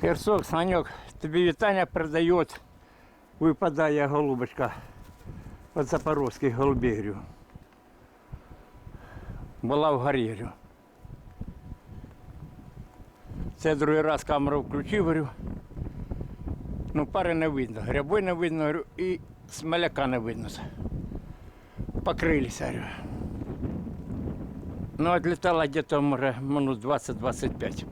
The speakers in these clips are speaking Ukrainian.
Херсок, Саньок, тобі вітання передають. Випадає голубочка від запорозьких голубів. Була в горі. Це другий раз камеру включив, говорю. Ну, пари не видно, грибой не видно, говорю, і смоляка не видно. Покрилися, говорю. Ну, отлетала где-то, може, минут 20-25.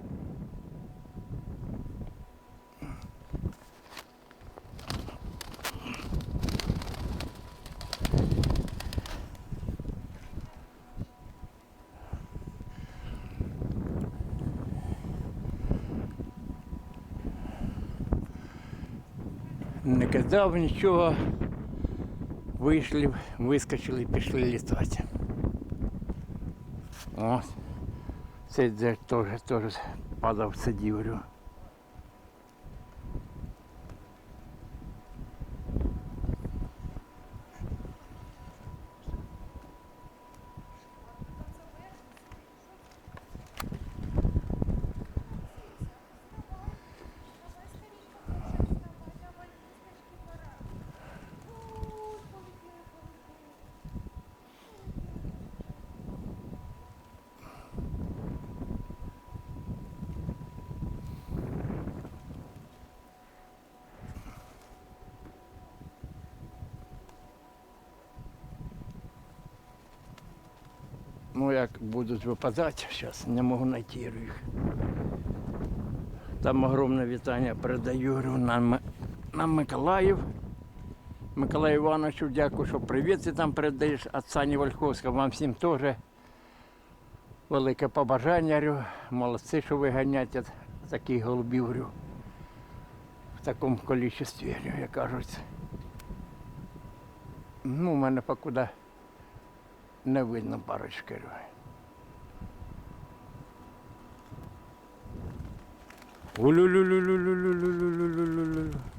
Не казав нічого. Вийшли, вискочили, пішли літати. О, цей теж, падав, сидів. Ну, як будуть випадати, зараз не можу знайти їх. Там огромне вітання передаю говорю, на, М- Миколаїв. Миколаю Івановичу, дякую, що привіт ти там передаєш від Сані Вольховського. Вам всім теж велике побажання. говорю. Молодці, що ви ганяєте таких голубів говорю, в такому кількості, як кажуть. Ну, у мене покуди не видно парочки. говорю. Улю-лю-лю-лю-лю-лю-лю-лю-лю-лю-лю.